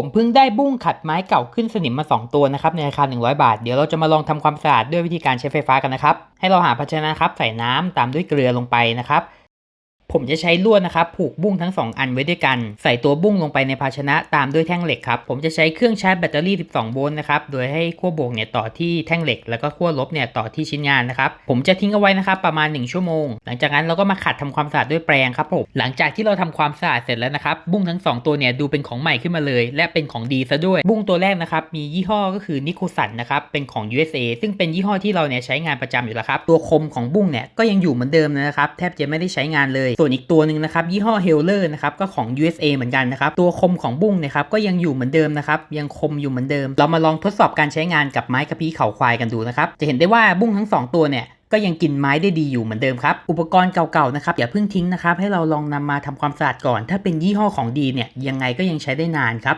ผมเพิ่งได้บุ้งขัดไม้เก่าขึ้นสนิมมา 2 ตัวนะครับในราคา 100 บาท เดี๋ยวเราจะมาลองทำความสะอาดด้วยวิธีการใช้ไฟฟ้ากันนะครับ ให้เราหาภาชนะครับใส่น้ำตามด้วยเกลือลงไปนะครับ ผมจะใช้ลวดนะครับผูกบุ้งทั้ง 2 อันไว้ด้วยกัน ใส่ตัวบุ้งลงไปในภาชนะตามด้วยแท่งเหล็กครับ ผมจะใช้เครื่องชาร์จแบตเตอรี่ 12 โวลต์นะครับ โดยให้ขั้วบวกเนี่ยต่อที่แท่งเหล็ก แล้วก็ขั้วลบเนี่ยต่อที่ชิ้นงานนะครับ ผมจะทิ้งเอาไว้นะครับประมาณ 1 ชั่วโมง หลังจากนั้นเราก็มาขัดทำความสะอาดด้วยแปรงครับผม หลังจากที่เราทำความสะอาดเสร็จแล้วนะครับ บุ้งทั้ง 2 ตัวเนี่ยดูเป็นของใหม่ขึ้นมาเลย และเป็นของดีซะด้วย บุ้งตัวแรกนะครับมียี่ห้อก็คือนิโคสันนะครับ เป็นของ USA ซึ่งเป็นยี่ห้อที่เราเนี่ยใช้งานประจำอยู่แล้วครับ ตัวคมของบุ้งเนี่ยก็ยังอยู่เหมือนเดิมนะครับ แทบจะไม่ได้ใช้งานเลยส่วนอีกตัวหนึ่งนะครับยี่ห้อเฮลเลอร์นะครับก็ของ USA เหมือนกันนะครับตัวคมของบุ้งนะครับก็ยังอยู่เหมือนเดิมนะครับยังคมอยู่เหมือนเดิม เรามาลองทดสอบการใช้งานกับไม้กระพี้เข่าควายกันดูนะครับจะเห็นได้ว่าบุ้งทั้งสองตัวเนี่ยก็ยังกินไม้ได้ดีอยู่เหมือนเดิมครับ อุปกรณ์เก่าๆนะครับอย่าเพิ่งทิ้งนะครับ ให้เราลองนำมาทำความสะอาดก่อน ถ้าเป็นยี่ห้อของดีเนี่ยยังไงก็ยังใช้ได้นานครับ